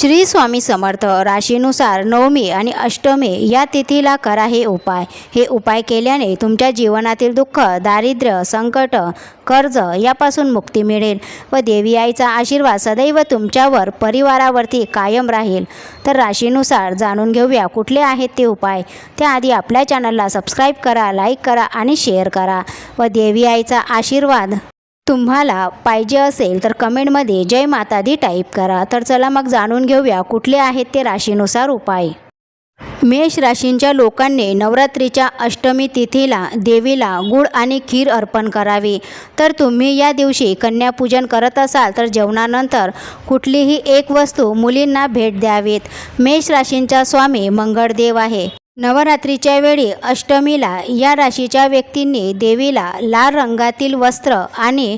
श्री स्वामी समर्थ राशीनुसार नवमी आणि अष्टमी या तिथीला करा हे उपाय. हे उपाय केल्याने तुमच्या जीवनातील दुःख दारिद्र्य संकट कर्ज यापासून मुक्ती मिळेल व देवी आईचा आशीर्वाद सदैव तुमच्यावर परिवारावरती कायम राहील. तर राशीनुसार जाणून घेऊया कुठले आहेत ते उपाय. त्याआधी आपल्या चॅनलला सबस्क्राईब करा लाईक करा आणि शेअर करा व देवी आईचा आशीर्वाद तुम्हाला पाहिजे असेल तर कमेंटमध्ये जय माता दी टाईप करा. तर चला मग जाणून घेऊया कुठले आहेत ते राशीनुसार उपाय. मेष राशींच्या लोकांनी नवरात्रीच्या अष्टमी तिथीला देवीला गुळ आणि खीर अर्पण करावी. तर तुम्ही या दिवशी कन्यापूजन करत असाल तर जेवणानंतर कुठलीही एक वस्तू मुलींना भेट द्यावीत. मेष राशींचा स्वामी मंगळदेव आहे. नवरात्रीच्या वेळी अष्टमीला या राशीच्या व्यक्तींनी देवीला लाल रंगातील वस्त्र आणि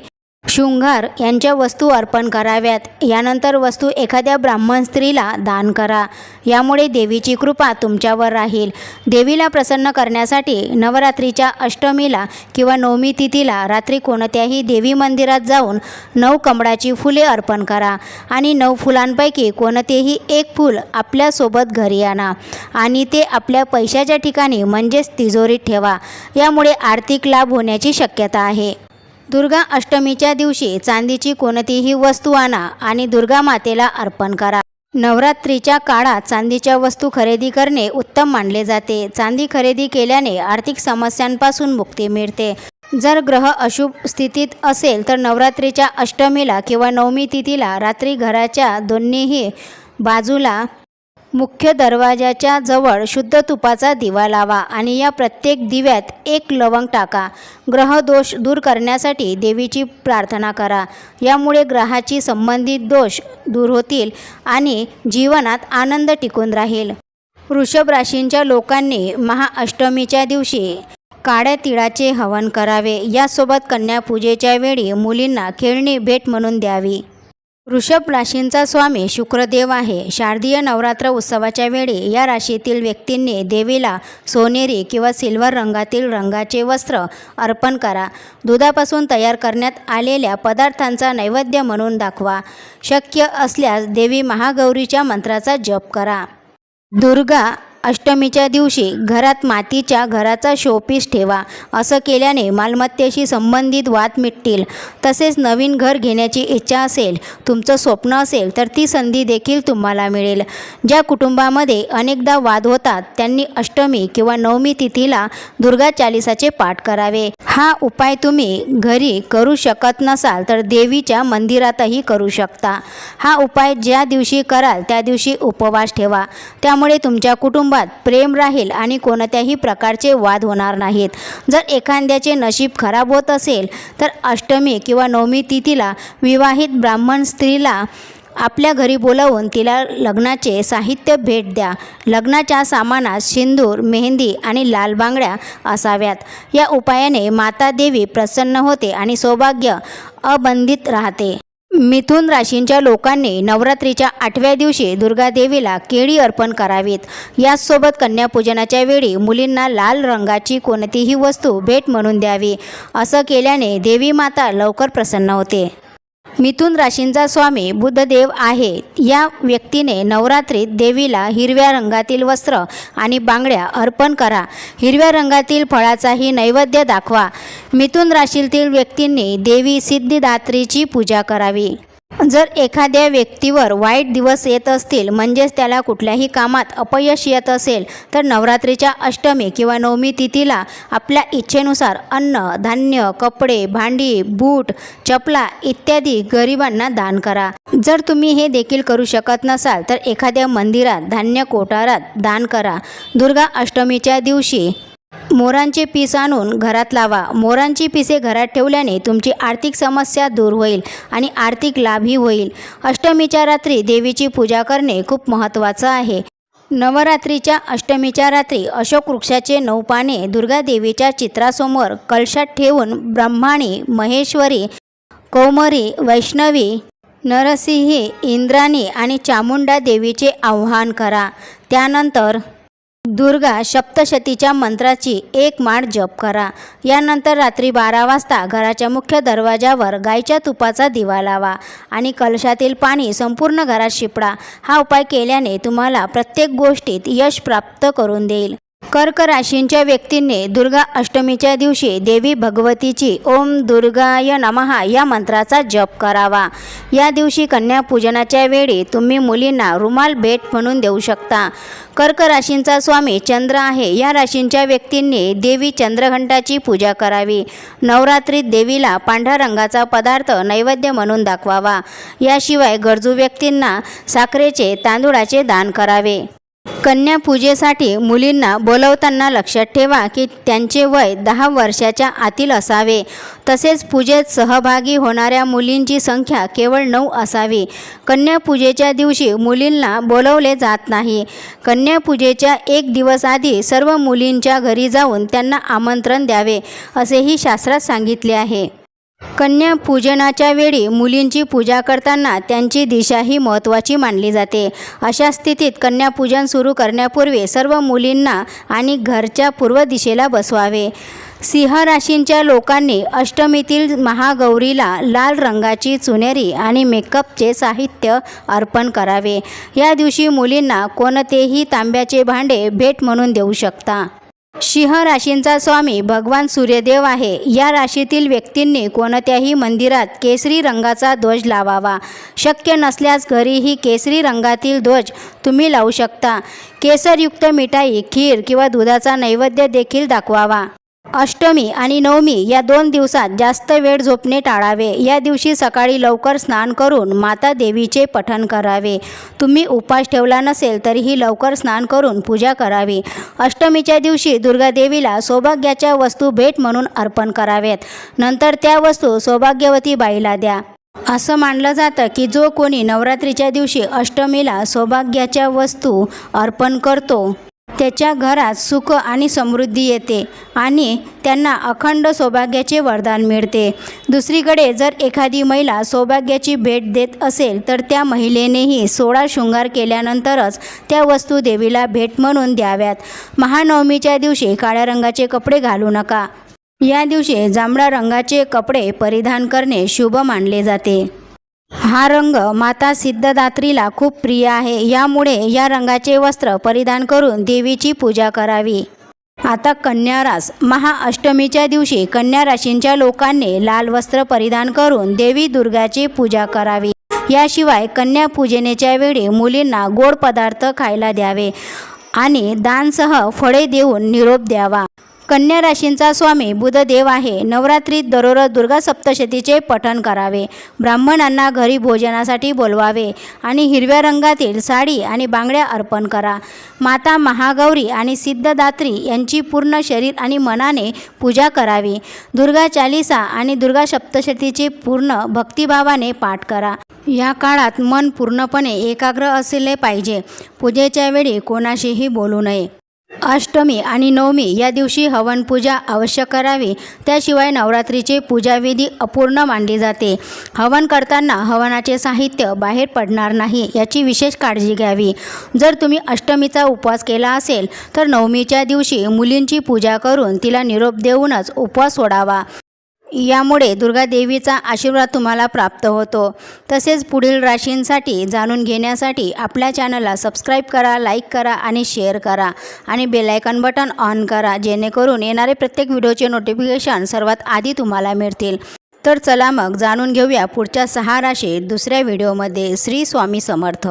शृंगार यांच्या वस्तू अर्पण कराव्यात. यानंतर वस्तू एखाद्या ब्राह्मण स्त्रीला दान करा. यामुळे देवीची कृपा तुमच्यावर राहील. देवीला प्रसन्न करण्यासाठी नवरात्रीच्या अष्टमीला किंवा नवमी तिथीला रात्री कोणत्याही देवी मंदिरात जाऊन नऊ कमळाची फुले अर्पण करा आणि नऊ फुलांपैकी कोणतेही एक फूल आपल्यासोबत घरी आणा आणि ते आपल्या पैशाच्या ठिकाणी म्हणजेच तिजोरीत ठेवा. यामुळे आर्थिक लाभ होण्याची शक्यता आहे. दुर्गा अष्टमीच्या दिवशी चांदीची कोणतीही वस्तू आणा आणि दुर्गा मातेला अर्पण करा. नवरात्रीच्या काळात चांदीच्या वस्तू खरेदी करणे उत्तम मानले जाते. चांदी खरेदी केल्याने आर्थिक समस्यांपासून मुक्ती मिळते. जर ग्रह अशुभ स्थितीत असेल तर नवरात्रीच्या अष्टमीला किंवा नवमी तिथीला रात्री घराच्या दोन्हीही बाजूला मुख्य दरवाजाच्या जवळ शुद्ध तुपाचा दिवा लावा आणि या प्रत्येक दिव्यात एक लवंग टाका. ग्रहदोष दूर करण्यासाठी देवीची प्रार्थना करा. यामुळे ग्रहाची संबंधित दोष दूर होतील आणि जीवनात आनंद टिकून राहील. वृषभ राशींच्या लोकांनी महाअष्टमीच्या दिवशी काळ्या तिळाचे हवन करावे. यासोबत कन्यापूजेच्या वेळी मुलींना खेळणी भेट म्हणून द्यावी. वृषभ राशींचा स्वामी शुक्रदेव आहे. शारदीय नवरात्र उत्सवाच्या वेळी या राशीतील व्यक्तींनी देवीला सोनेरी किंवा सिल्वर रंगातील रंगाचे वस्त्र अर्पण करा. दुधापासून तयार करण्यात आलेल्या पदार्थांचा नैवेद्य म्हणून दाखवा. शक्य असल्यास देवी महागौरीच्या मंत्राचा जप करा. दुर्गा अष्टमीच्या दिवशी घरात मातीच्या घराचा शोपीस ठेवा असं केल्याने मालमत्तेशी संबंधित वाद मिटतील. तसेच नवीन घर घेण्याची इच्छा असेल तुमचं स्वप्न असेल तर ती संधी देखील तुम्हाला मिळेल. ज्या कुटुंबामध्ये अनेकदा वाद होतात त्यांनी अष्टमी किंवा नवमी तिथीला दुर्गा चालिसाचे पाठ करावे. हा उपाय तुम्ही घरी करू शकत नसाल तर देवीच्या मंदिरातही करू शकता. हा उपाय ज्या दिवशी कराल त्या दिवशी उपवास ठेवा. त्यामुळे तुमच्या कुटुंब कुटुंबात प्रेम राहील आणि कोणत्याही प्रकारचे वाद होणार नाहीत. जर एखाद्याचे नशीब खराब होत असेल तर अष्टमी किंवा नवमी तिथीला विवाहित ब्राह्मण स्त्रीला आपल्या घरी बोलावून तिला लग्नाचे साहित्य भेट द्या. लग्नाच्या सामानात सिंदूर मेहंदी आणि लाल बांगड्या असाव्यात. या उपायाने माता देवी प्रसन्न होते आणि सौभाग्य अबंधित राहते. मिथुन राशींच्या लोकांनी नवरात्रीच्या आठव्या दिवशी दुर्गादेवीला केळी अर्पण करावीत. याचसोबत कन्यापूजनाच्या वेळी मुलींना लाल रंगाची कोणतीही वस्तू भेट म्हणून द्यावी. असं केल्याने देवी माता लवकर प्रसन्न होते. मिथुन राशींचा स्वामी बुद्धदेव आहे. या व्यक्तीने नवरात्रीत देवीला हिरव्या रंगातील वस्त्र आणि बांगड्या अर्पण करा. हिरव्या रंगातील फळाचाही नैवेद्य दाखवा. मिथुन राशीतील व्यक्तींनी देवी सिद्धिदात्रीची पूजा करावी. जर एखाद्या व्यक्तीवर वाईट दिवस येत असतील म्हणजेच त्याला कुठल्याही कामात अपयश येत असेल तर नवरात्रीच्या अष्टमी किंवा नवमी तिथीला आपल्या इच्छेनुसार अन्न धान्य कपडे भांडी बूट चपला इत्यादी गरिबांना दान करा. जर तुम्ही हे देखील करू शकत नसाल तर एखाद्या मंदिरात धान्य कोठारात दान करा. दुर्गा अष्टमीच्या दिवशी मोरांचे पीस आणून घरात लावा. मोरांची पिसे घरात ठेवल्याने तुमची आर्थिक समस्या दूर होईल आणि आर्थिक लाभही होईल. अष्टमीच्या रात्री देवीची पूजा करणे खूप महत्त्वाचं आहे. नवरात्रीच्या अष्टमीच्या रात्री अशोक वृक्षाचे नऊ पाने दुर्गा देवीच्या चित्रासमोर कलशात ठेवून ब्रह्माणी महेश्वरी कौमरी वैष्णवी नरसिंही इंद्राणी आणि चामुंडा देवीचे आव्हान करा. त्यानंतर दुर्गा सप्तशतीच्या मंत्राची एक माळ जप करा. यानंतर रात्री बारा वाजता घराच्या मुख्य दरवाजावर गायच्या तुपाचा दिवा लावा आणि कलशातील पाणी संपूर्ण घरात शिपडा. हा उपाय केल्याने तुम्हाला प्रत्येक गोष्टीत यश प्राप्त करून देईल. कर्क राशींच्या व्यक्तींनी दुर्गा अष्टमीच्या दिवशी देवी भगवतीची ओम दुर्गाय नमहा या मंत्राचा जप करावा. या दिवशी कन्या पूजनाच्या वेळी तुम्ही मुलींना रुमाल भेट म्हणून देऊ शकता. कर्क राशींचा स्वामी चंद्र आहे. या राशींच्या व्यक्तींनी देवी चंद्रघंटाची पूजा करावी. नवरात्रीत देवीला पांढऱ्या रंगाचा पदार्थ नैवेद्य म्हणून दाखवावा. याशिवाय गरजू व्यक्तींना साखरेचे तांदूळाचे दान करावे. कन्या पूजेसाठी मुलींना बोलवताना लक्षात ठेवा की त्यांचे वय दहा वर्षाच्या आतील असावे. तसेच पूजेत सहभागी होणाऱ्या मुलींची संख्या केवळ नऊ असावी. कन्या पूजेच्या दिवशी मुलींना बोलवले जात नाही. कन्या पूजेच्या एक दिवस आधी सर्व मुलींच्या घरी जाऊन त्यांना आमंत्रण द्यावे असेही शास्त्रात सांगितले आहे. कन्या पूजनाच्या वेळी मुलींची पूजा करताना त्यांची दिशा ही महत्त्वाची मानली जाते. अशा स्थितीत कन्यापूजन सुरू करण्यापूर्वी सर्व मुलींना आणि घरच्या पूर्व दिशेला बसवावे. सिंह राशींच्या लोकांनी अष्टमीतील महागौरीला लाल रंगाची चुनेरी आणि मेकअपचे साहित्य अर्पण करावे. या दिवशी मुलींना कोणतेही तांब्याचे भांडे भेट म्हणून देऊ शकता. सिंह राशींचा स्वामी भगवान सूर्यदेव आहे. या राशीतील व्यक्तींनी कोणत्याही मंदिरात केसरी रंगाचा ध्वज लावावा. शक्य नसल्यास घरीही केसरी रंगातील ध्वज तुम्ही लावू शकता. केसरयुक्त मिठाई खीर किंवा दुधाचा नैवेद्य देखील दाखवावा. अष्टमी आणि नवमी या दोन दिवसात जास्त वेळ झोपणे टाळावे. या दिवशी सकाळी लवकर स्नान करून माता देवीचे पठण करावे. तुम्ही उपास ठेवला नसेल तरीही लवकर स्नान करून पूजा करावी. अष्टमीच्या दिवशी दुर्गा देवीला सौभाग्याच्या वस्तू भेट म्हणून अर्पण कराव्यात नंतर त्या वस्तू सौभाग्यवती बाईला द्या. असं मानलं जातं की जो कोणी नवरात्रीच्या दिवशी अष्टमीला सौभाग्याच्या वस्तू अर्पण करतो त्याच्या घरात सुख आणि समृद्धी येते आणि त्यांना अखंड सौभाग्याचे वरदान मिळते. दुसरीकडे जर एखादी महिला सौभाग्याची भेट देत असेल तर त्या महिलेनेही सोळा शृंगार केल्यानंतरच त्या वस्तू देवीला भेट म्हणून द्याव्यात. महानवमीच्या दिवशी काळ्या रंगाचे कपडे घालू नका. या दिवशी जांभळ्या रंगाचे कपडे परिधान करणे शुभ मानले जाते. हा रंग माता सिद्धदात्रीला खूप प्रिय आहे. यामुळे या रंगाचे वस्त्र परिधान करून देवीची पूजा करावी. आता कन्या रास. महाअष्टमीच्या दिवशी कन्या राशींच्या लोकांनी लाल वस्त्र परिधान करून देवी दुर्गाची पूजा करावी. याशिवाय कन्या पूजनेच्या वेळी मुलींना गोड पदार्थ खायला द्यावे आणि दानसह फळे देऊन निरोप द्यावा. कन्या राशींचा स्वामी बुधदेव आहे. नवरात्रीत दररोज दुर्गा सप्तशतीचे पठण करावे. ब्राह्मणांना घरी भोजनासाठी बोलवावे आणि हिरव्या रंगातील साडी आणि बांगड्या अर्पण करा. माता महागौरी आणि सिद्धदात्री यांची पूर्ण शरीर आणि मनाने पूजा करावी. दुर्गा चालिसा आणि दुर्गा सप्तशतीचे पूर्ण भक्तिभावाने पाठ करा. या काळात मन पूर्णपणे एकाग्र असले पाहिजे. पूजेच्या वेळी कोणाशीही बोलू नये. अष्टमी आणि नवमी या दिवशी हवन पूजा अवश्य करावी. त्याशिवाय नवरात्रीचे पूजाविधी अपूर्ण मानली जाते. हवन करताना हवनाचे साहित्य बाहेर पडणार नाही याची विशेष काळजी घ्यावी. जर तुम्ही अष्टमीचा उपवास केला असेल तर नवमीच्या दिवशी मुलींची पूजा करून तिला निरोप देऊनच उपवास सोडावा. यामुळे दुर्गादेवीचा आशीर्वाद तुम्हाला प्राप्त होतो. तसेच पुढील राशींसाठी जाणून घेण्यासाठी आपल्या चॅनलला सबस्क्राईब करा लाईक करा आणि शेअर करा. आणि बेलायकन बटन ऑन करा जेणेकरून येणारे प्रत्येक व्हिडिओचे नोटिफिकेशन सर्वात आधी तुम्हाला मिळतील. तर चला मग जाणून घेऊया पुढच्या सहा राशी दुसऱ्या व्हिडिओमध्ये. श्री स्वामी समर्थ.